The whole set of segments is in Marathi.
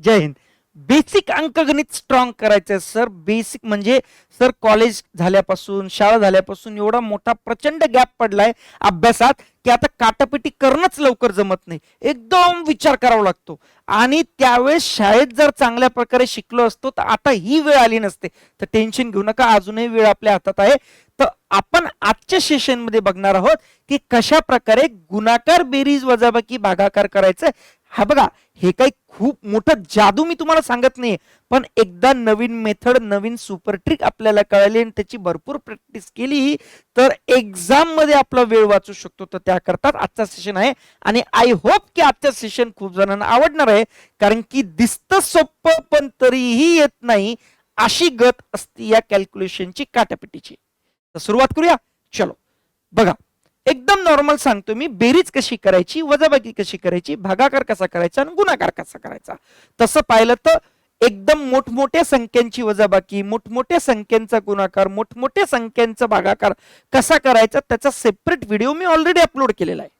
जय हिंद. बेसिक अंकगणित स्ट्रॉंग करायचं सर बेसिक म्हणजे सर कॉलेज झाल्यापासून शाळा झाल्यापासून एवढा मोठा प्रचंड गॅप पडलाय अभ्यासात की आता काटापिटी करणंच लवकर जमत नाही. एकदम विचार करावा लागतो. आणि त्यावेळेस शाळेत जर चांगल्या प्रकारे शिकलो असतो तर आता ही वेळ आली नसते. तर टेन्शन घेऊ नका. अजूनही वेळ आपल्या हातात आहे. तर आपण आजच्या सेशनमध्ये बघणार आहोत की कशा प्रकारे गुणाकार बेरीज वजाबाकी भागाकार करायचं हा बघा हे काही खूप मोठं जादू मी तुम्हाला सांगत नाहीये पण एकदा नवीन मेथड नवीन सुपर ट्रिक आपल्याला कळाली आणि त्याची भरपूर प्रॅक्टिस केली तर एक्झाममध्ये आपला वेळ वाचू शकतो. तर त्याकरता आजचा सेशन आहे आणि आय होप की आजचा सेशन खूप जणांना आवडणार आहे कारण की दिसतं सोपं पण तरीही येत नाही अशी गत असते या कॅल्क्युलेशनची काटापिटीची तर सुरुवात करूया. चलो. बघा. एकदम नॉर्मल सांगतो मी बेरीज कशी करायची वजाबाकी कशी करायची भागाकार कसा करायचा आणि गुणाकार कसा करायचा. तसं पाहिलं तर एकदम मोठमोठ्या संख्यांची वजाबाकी मोठमोठ्या संख्यांचा गुणाकार मोठमोठ्या संख्यांचा भागाकार कसा करायचा त्याचा सेपरेट व्हिडिओ मी ऑलरेडी अपलोड केलेला आहे.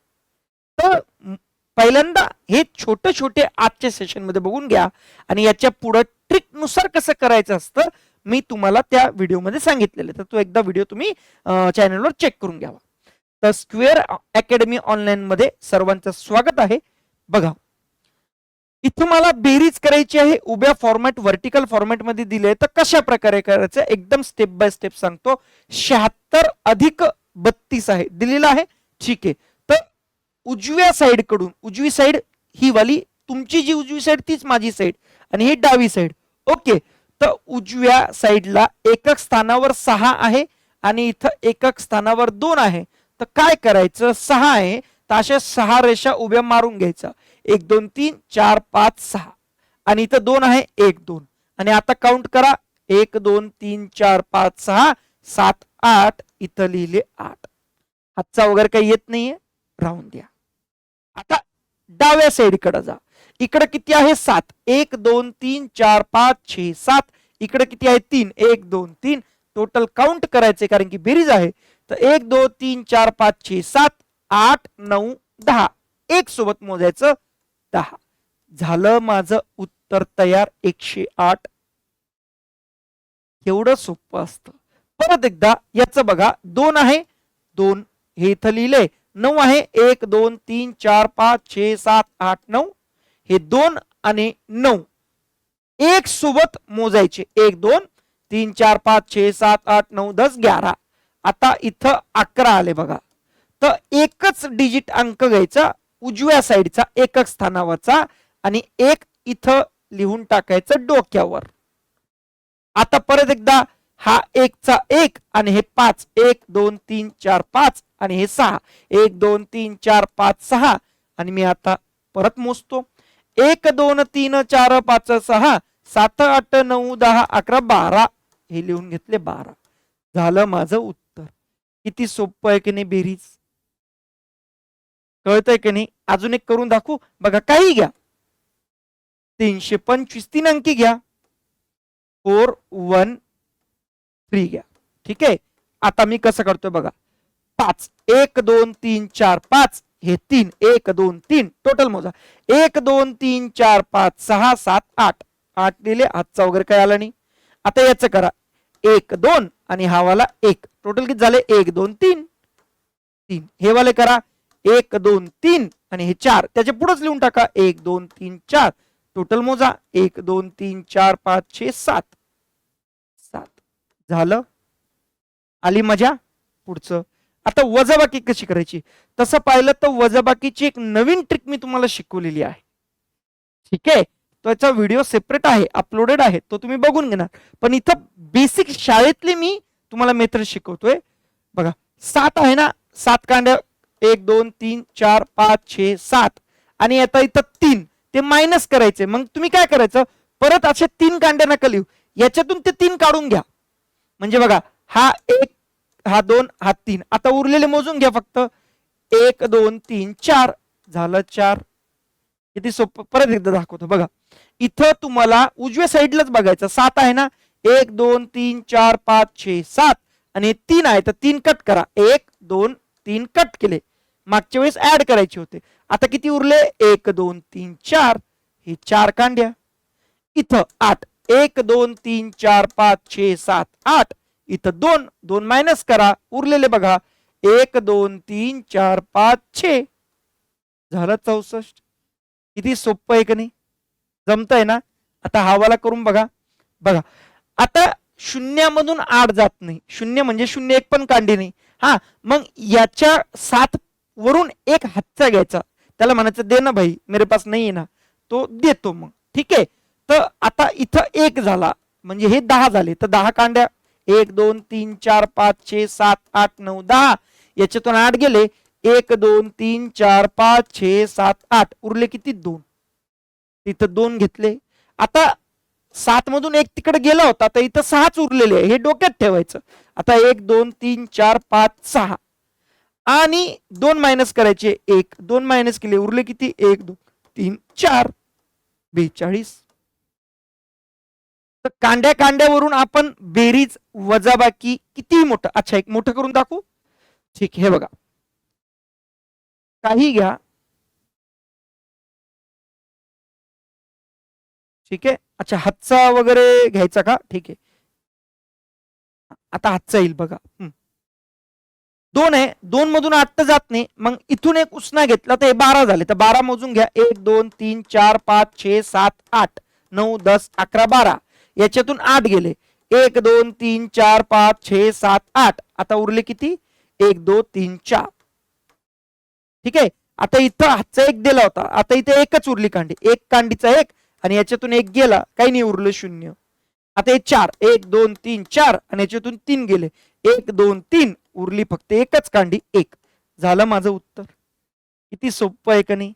तर पहिल्यांदा हे छोटे छोटे आजच्या सेशनमध्ये बघून घ्या आणि याच्या पुढं ट्रिकनुसार कसं करायचं असतं मी तुम्हाला त्या व्हिडिओमध्ये सांगितलेलं आहे. तर तो एकदा व्हिडिओ तुम्ही चॅनलवर चेक करून घ्यावा. तर स्क्वेअर अकॅडमी ऑनलाईन मध्ये सर्वांचं स्वागत आहे. बघा इथं मला बेरीज करायची आहे उभ्या फॉर्मॅट व्हर्टिकल फॉर्मॅटमध्ये दिले तर कशा प्रकारे करायचं? एकदम स्टेप बाय स्टेप सांगतो. शहात्तर अधिक बत्तीस आहे. दिलेलं आहे? ठीक आहे. तर उजव्या साइडकडून उजवी साइड ही वाली तुमची जी उजवी साइड तीच माझी साइड आणि ही डावी साइड ओके. तर उजव्या साइडला एकक स्थानावर सहा आहे आणि इथं एकक स्थानावर दोन आहे. तर काय करायचं? सहा आहे. तर अशा सहा रेषा उभ्या मारून घ्यायचा. एक दोन तीन चार पाच सहा. आणि इथं दोन आहे. एक दोन. आणि आता काउंट करा. एक दोन तीन चार पाच सहा सात आठ. इथं लिहिले आठ. हातचा वगैरे काही येत नाहीये. राहून द्या. आता डाव्या साईडकडे जा. इकडे किती आहे? सात. एक दोन तीन चार पाच छे सात. इकडे किती आहे? तीन. एक दोन तीन. टोटल काउंट करायचे कारण की बेरीज आहे. तर एक दोन तीन चार पाच छे सात आठ नऊ दहा. एक सोबत मोजायचं दहा. झालं माझं उत्तर तयार. एकशे आठ. एवढं सोपं असतं. परत एकदा याचं बघा. दोन आहे. दोन हे इथं लिहिलंय. नऊ आहे. एक दोन तीन चार पाच छे सात आठ नऊ. हे दोन आणि नऊ. एक सोबत मोजायचे. एक दोन तीन चार पाच छे सात आठ नऊ दस ग्यारा. आता इथं अकरा आले बघा. तर एकच डिजिट अंक घ्यायचा उजव्या साईडचा एकक स्थानावरचा आणि एक इथं लिहून टाकायचं डोक्यावर. आता परत एकदा हा एकचा एक आणि हे पाच एक दोन तीन चार पाच आणि हे सहा. एक दोन तीन चार पाच सहा आणि मी आता परत मोजतो. एक दोन तीन चार पाच सहा सात आठ नऊ दहा अकरा बारा हे लिहून घेतले बारा. झालं माझं उत्तर. किती सोपं आहे की नाही बेरीज? कळतंय की नाही? अजून एक करून दाखवू. बघा काही घ्या. तीनशे पंचवीस तीन अंकी घ्या. फोर वन थ्री घ्या. ठीक आहे? आता मी कसं करतोय बघा. पाच एक दोन तीन चार पाच. हे तीन एक दोन तीन. टोटल मोजा. एक दोन तीन चार पाच सहा सात आठ. आठ दिले हातचा वगैरे काय आला नाही. आता याचं करा. एक दोन आणि हा वाला एक. टोटल किती झाले? एक दोन तीन. तीन. हे वाले करा. एक दोन तीन आणि हे चार. त्याच्या पुढेच लिहून टाका. एक दोन तीन चार. टोटल मोजा. एक दोन तीन चार पाच छे सात. सात. झालं? आली मजा? पुढचं. आता वजाबाकी कशी करायची? तसं पाहिलं तर वजाबाकीची एक नवीन ट्रिक मी तुम्हाला शिकवलेली आहे. ठीक आहे? त्याचा व्हिडिओ सेपरेट आहे अपलोडेड आहे तो तुम्ही बघून घेणार. पण इथं बेसिक शाळेतली मी तुम्हाला मेथड शिकवतोय. बघा सात आहे ना? सात कांड्या एक दोन तीन चार पाच छे सात. आणि आता इथं तीन. ते मायनस करायचे. मग तुम्ही काय करायचं? परत असे तीन कांड्या नका लिहू याच्यातून ते तीन काढून घ्या. म्हणजे बघा हा एक हा दोन हा तीन. आता उरलेले मोजून घ्या फक्त. एक दोन तीन चार. झालं चार. किती सोपं परत एकदा दाखवतो. बघा. इथं तुम्हाला उजव्या साईडलाच बघायचं. सात आहे ना? एक दोन तीन चार पाच छे सात. आणि तीन आहे तर तीन कट करा. एक दोन तीन कट केले. मागच्या वेळेस ऍड करायचे होते. आता किती उरले? एक दोन तीन चार. हे चार कांड्या. इथं आठ. एक दोन तीन चार पाच छे सात आठ. इथं दोन. दोन मायनस करा. उरलेले बघा. एक दोन तीन चार पाच छे. झालं चौसष्ट. किती सोपं आहे का नाही? जमतंय ना? आता हावाला करून बघा. बघा. आता शून्यामधून आठ जात नाही. शून्य म्हणजे शून्य एक पण कांडी नाही. हा मग याच्या सात वरून एक हातचा घ्यायचा. त्याला म्हणायचं दे ना भाई मेरे पास नाही आहे ना. तो देतो मग. ठीक आहे? तर आता इथं एक झाला. म्हणजे हे दहा झाले. तर दहा कांड्या. एक दोन तीन चार पाच छे सात आठ नऊ दहा. याच्यातून आठ गेले. एक दोन तीन चार पाच छे सात आठ. उरले किती? दोन. तिथं दोन घेतले. आता सात मधून एक तिकडे गेला होता तर इथं सहाच उरलेले आहे. हे डोक्यात ठेवायचं. आता एक दोन तीन चार पाच सहा. आणि दोन मायनस करायचे. एक. दोन मायनस केले. उरले किती? एक दोन तीन चार. बेचाळीस. तर कांड्या कांड्यावरून आपण बेरीज वजाबाकी किती मोठं. अच्छा एक मोठं करून दाखवू. ठीक हे बघा. काही घ्या ठीक आहे? अच्छा हातचा वगैरे घ्यायचा का? ठीक आहे. आता हातचा येईल बघा. दोन आहे. दोन मधून आठ जात नाही. मग इथून एक उसना घेतला तर हे बारा झाले. तर बारा मोजून घ्या. एक दोन तीन चार पाच छे सात आठ नऊ दस अकरा बारा. याच्यातून आठ गेले. एक दोन तीन चार पाच छे सात आठ. आता उरले किती? एक दोन तीन चार. ठीक आहे? आता इथं हातचा एक दिला होता. आता इथे एकच उरली कांडी. एक कांडीचा एक आणि याच्यातून एक गेला. काही नाही उरलं शून्य. आता हे चार. एक दोन तीन चार आणि याच्यातून तीन गेले. एक दोन तीन. उरली फक्त एकच कांडी एक. झालं माझं उत्तर? किती सोपं आहे का नाही?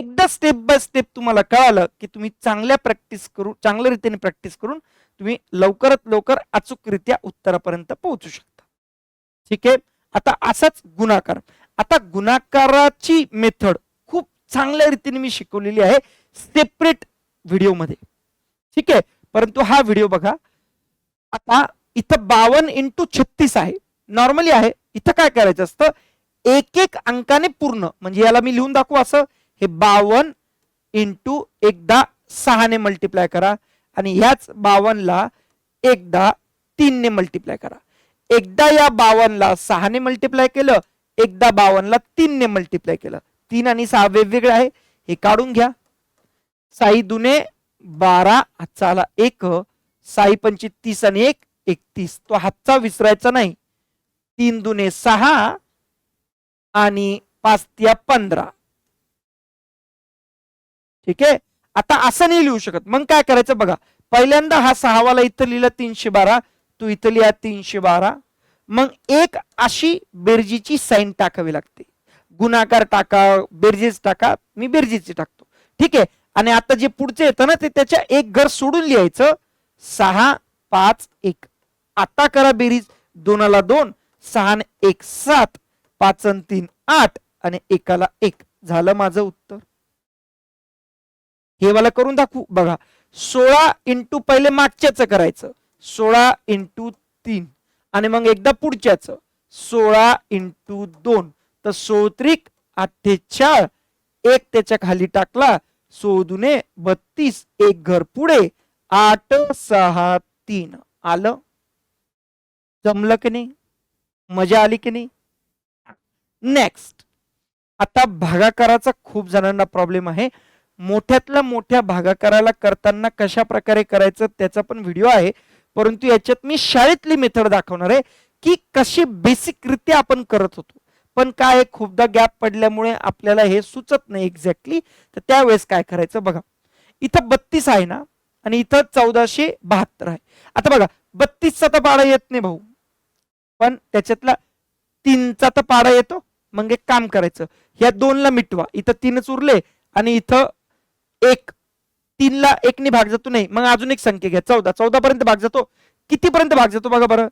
एकदा स्टेप बाय स्टेप तुम्हाला कळालं की तुम्ही चांगल्या प्रॅक्टिस करून चांगल्या रीतीने प्रॅक्टिस करून तुम्ही लवकरात लवकर अचूकरित्या उत्तरापर्यंत पोहोचू शकता. ठीक आहे? आता असाच गुणाकार. आता गुणाकाराची मेथड खूप चांगल्या रीतीने मी शिकवलेली आहे सेपरेट व्हिडिओमध्ये ठीक आहे? परंतु हा व्हिडिओ बघा. आता इथं बावन्न इंटू छत्तीस आहे. नॉर्मली आहे. इथं काय करायचं असतं? एक एक अंकाने पूर्ण. म्हणजे याला मी लिहून दाखवू असं. हे बावन्न इंटू एकदा सहाने मल्टिप्लाय करा. आणि ह्याच बावनला एकदा तीनने मल्टिप्लाय करा. एकदा या बावनला सहाने मल्टिप्लाय केलं एकदा बावनला तीनने मल्टिप्लाय केलं. तीन आणि सहा वेगवेगळे आहे. हे काढून घ्या. साई दुने बारा हातचा आला एक साई पंचवीस तीस आणि एक एकतीस. तो हातचा विसरायचा नाही. तीन दुने सहा आणि पाच त्या पंधरा. ठीक आहे? आता असं नाही लिहू शकत. मग काय करायचं बघा. पहिल्यांदा हा सहावाला इथं लिहिला तीनशे बारा. तू इथं लिहा तीनशे बारा. मग एक अशी बेरजीची साईन टाकावी लागते. गुणाकार टाका बेरजेच टाका मी बेरजेची टाकतो. ठीक आहे? आणि आता जे पुढचे येतं ना ते त्याच्या एक घर सोडून लिहायचं. सहा पाच एक. आता करा बेरीज. दोनाला दोन सहा एक सात. पाच तीन आठ. आणि एकाला एक. झालं माझं उत्तर. हे मला करून दाखवू. बघा. सोळा इंटू पहिले मागच्याच करायचं. सोळा इंटू तीन. आणि मग एकदा पुढच्याच सोळा इंटू दोन. तर सोत्रिक अठ्ठेचाळ एक त्याच्याखाली टाकला सोदुने बत्तीस एक घर पुढे आठ सहा तीन. आलं? जमलं की नाही? मजा आली की नाही? नेक्स्ट आता भागाकाराचा खूप जणांना प्रॉब्लेम आहे. मोठ्यातल्या मोठ्या भागाकाराला करताना कशा प्रकारे करायचं त्याचा पण व्हिडिओ आहे. परंतु याच्यात मी शाळेतली मेथड दाखवणार आहे की कशी बेसिकरित्या आपण करत होतो. पण काय खूपदा गॅप पडल्यामुळे आपल्याला हे सुचत नाही एक्झॅक्टली. तर त्यावेळेस काय करायचं बघा. इथं बत्तीस आहे ना आणि इथं चौदाशे बहात्तर आहे. आता बघा बत्तीसचा तर पाडा येत नाही भाऊ. पण त्याच्यातला तीनचा तर पाडा येतो. मग एक काम करायचं. ह्या दोनला मिटवा. इथं तीनच उरले आणि इथं एक तीनला एकने भाग जातो नाही. मग अजून एक संख्या घ्या. चौदा. चौदा पर्यंत भाग जातो. कितीपर्यंत भाग जातो बघा बरं.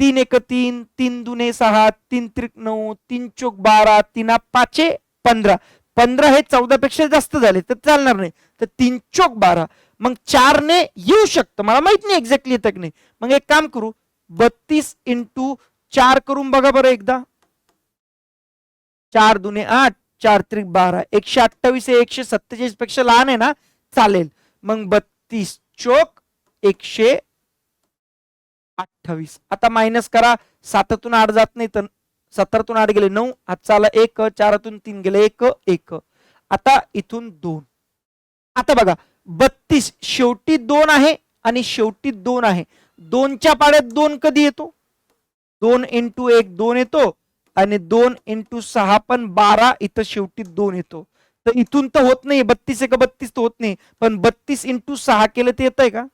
तीन एक तीन तीन दुने सहा तीन त्रिक नऊ तीन चोक बारा तीना पाचे पंधरा. पंधरा हे चौदा पेक्षा जास्त झाले तर चालणार नाही. तर तीन चोक बारा. मग चारने येऊ शकतं. मला माहीत नाही एक्झॅक्टली येतं की नाही. मग एक काम करू. बत्तीस इंटू चार करून बघा बरं एकदा. चार दुने आठ चार त्रिक बारा. एकशे अठ्ठावीस हे एकशे सत्तेचाळीसपेक्षा लहान आहे ना. चालेल. मग बत्तीस चोक एकशे अठ्ठावीस. आता मायनस करा. सातातून आठ जात नाही तर सत्तरातून आठ गेले नऊ. हातचा आला एक. चारातून तीन गेले एक. एक. आता इथून दोन. आता बघा. बत्तीस शेवटी दोन आहे आणि शेवटी दोन आहे. दोनच्या पाड्यात दोन कधी येतो? दोन इंटू एक दोन येतो आणि दोन इंटू सहा पण बारा इथं शेवटी दोन येतो. तर इथून तर होत नाही बत्तीस एक बत्तीस तर होत नाही. पण बत्तीस इंटू सहा केलं ते येत आहे का?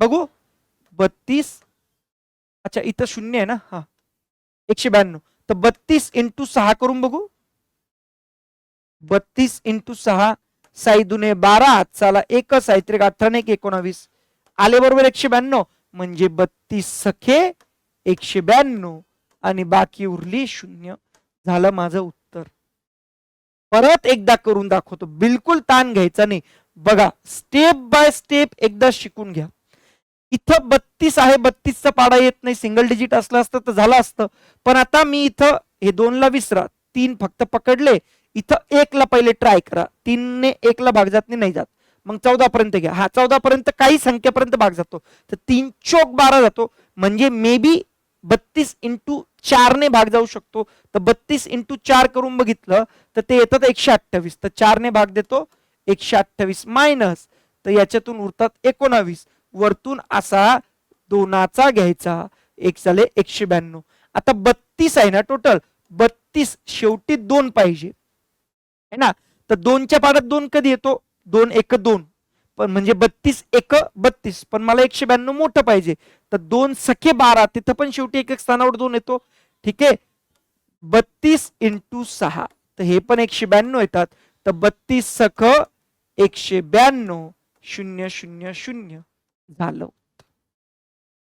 बघू. बत्तीस. अच्छा इथं शून्य आहे ना? हा. एकशे ब्याण्णव. तर बत्तीस इंटू सहा करून बघू. बत्तीस इंटू सहा साई दुने बारा. साला एकच आहे त्रिक अठरा एक एकोणावीस. आले बरोबर एकशे ब्याण्णव. म्हणजे बत्तीस सखे एकशे ब्याण्णव. आणि बाकी उरली शून्य. झालं माझं उत्तर. परत एकदा करून दाखवतो. बिलकुल ताण घ्यायचा नाही. बघा स्टेप बाय स्टेप एकदा शिकून घ्या. इथं बत्तीस आहे बत्तीसचा पाडा येत नाही. सिंगल डिजिट असलं असतं तर झालं असतं. पण आता मी इथं हे दोनला विसरा. तीन फक्त पकडले. इथं एकला पहिले ट्राय करा. तीनने एकला भाग जात नाही जात. मग चौदा पर्यंत घ्या. हा चौदा पर्यंत काही संख्येपर्यंत भाग जातो. तर तीन चोक बारा जातो. म्हणजे मे बी बत्तीस इंटू चारने भाग जाऊ शकतो. तर बत्तीस इंटू चार करून बघितलं तर ते येतात एकशे अठ्ठावीस. तर चारने भाग देतो एकशे अठ्ठावीस मायनस तर याच्यातून उरतात एकोणावीस. वरतून असा दोनाचा घ्यायचा. एक झाले एकशे ब्याण्णव. आता बत्तीस आहे ना टोटल बत्तीस शेवटी दोन पाहिजे. है ना? तर दोनच्या पाड्यात दोन कधी येतो? दोन एक दोन. पण म्हणजे बत्तीस एक बत्तीस. पण मला एकशे ब्याण्णव मोठं पाहिजे. तर दोन सखे बारा. तिथं पण शेवटी एक एक स्थानावर दोन येतो. ठीक आहे? बत्तीस इंटू सहा. तर हे पण एकशे ब्याण्णव येतात. तर बत्तीस सख एकशे ब्याण्णव शून्य शून्य शून्य झालं.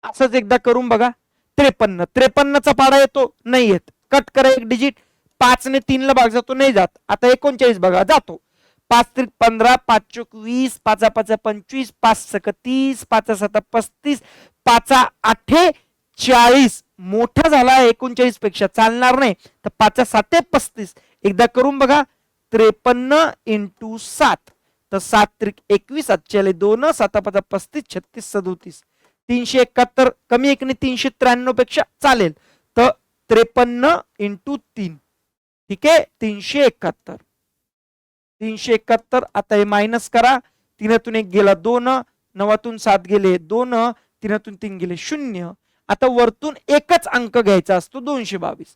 असंच एकदा करून बघा. त्रेपन्न. त्रेपन्नचा पाडा येतो. नाही येत. कट करा एक डिजिट पाच ने तीनला भाग जातो. नाही जात. आता एकोणचाळीस बघा. जातो. पाच त्रिक पंधरा पाच चोक वीस पाचा पाचा पंचवीस पाच सक तीस पाचा सता पस्तीस पाचा आठे चाळीस. मोठा झाला एकोणचाळीसपेक्षा चालणार नाही. तर पाचा साते पस्तीस. एकदा करून बघा त्रेपन्न इंटू सात. तर सात त्रिक एकवीस आजच्या दोन सात पाचा पस्तीस छत्तीस सदोतीस. तीनशे एकाहत्तर कमी एकने तीनशे त्र्याण्णवपेक्षा चालेल. तर त्रेपन्न इंटू तीन. ठीक आहे? तीनशे एकाहत्तर. तीनशे एकाहत्तर आता हे मायनस करा. तिनातून एक गेला दोन नवातून सात गेले दोन तिनातून तीन गेले शून्य. आता वरतून एकच अंक घ्यायचा असतो दोनशे बावीस.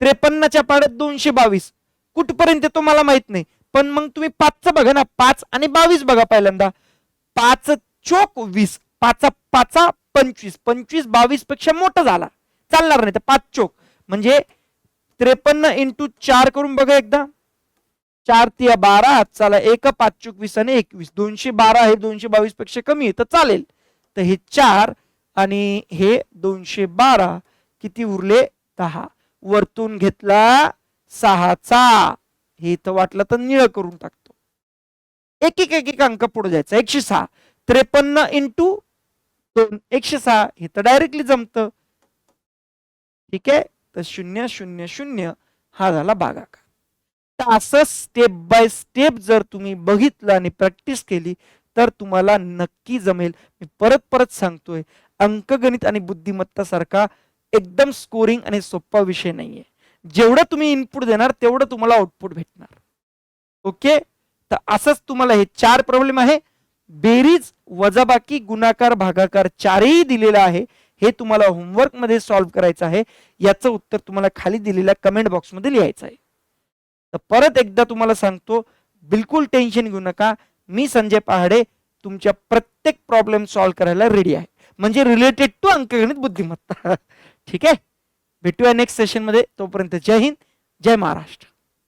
त्रेपन्नच्या पाड्यात दोनशे बावीस. कुठपर्यंत तो मला माहीत नाही. पण मग तुम्ही पाचचं बघा ना पाच आणि बावीस बघा पहिल्यांदा. पाच चोक वीस पाचा पाचा पंचवीस. पंचवीस बावीसपेक्षा मोठा झाला. चालणार नाही तर पाच चोक. म्हणजे त्रेपन्न इंटू चार करून बघा एकदा. चार तिया बारा चला एक पाच चोक वीस आणि एकवीस. दोनशे बारा हे दोनशे बावीसपेक्षा कमी आहे तर चालेल. तर हे चार आणि हे दोनशे बारा किती उरले? दहा. वरतून घेतला सहाचा. हे तर वाटलं तर निळ करून टाकतो. एक एक एक एक अंक पुढे जायचा. एकशे सहा. त्रेपन्न इंटू दोन. एकशे सहा. हे तर डायरेक्टली जमत. ठीक आहे? तर शून्य शून्य शून्य. हा झाला बागाकार असं स्टेप बाय स्टेप जर तुम्ही बघितलं आणि प्रॅक्टिस केली तर तुम्हाला नक्की जमेल. मी परत परत सांगतोय. अंकगणित आणि बुद्धिमत्ता सारखा एकदम स्कोरिंग आणि सोपा विषय नाहीये. जेवढं तुम्ही इनपुट देणार तेवढं तुम्हाला आउटपुट भेटणार. ओके तर असंच तुम्हाला हे चार प्रॉब्लेम आहे. बेरीज वजाबाकी गुणाकार भागाकार चारही दिलेला आहे. हे तुम्हाला होमवर्कमध्ये सॉल्व्ह करायचं आहे. याचं उत्तर तुम्हाला खाली दिलेल्या कमेंट बॉक्समध्ये लिहायचं आहे. तर परत एकदा तुम्हाला सांगतो बिलकुल टेन्शन घेऊ नका. मी संजय पहाडे तुमच्या प्रत्येक प्रॉब्लेम सॉल्व्ह करायला रेडी आहे. म्हणजे रिलेटेड टू अंकगणित बुद्धिमत्ता. ठीक आहे? भेटूया नेक्स्ट सेशनमध्ये तोपर्यंत जय हिंद जय महाराष्ट्र.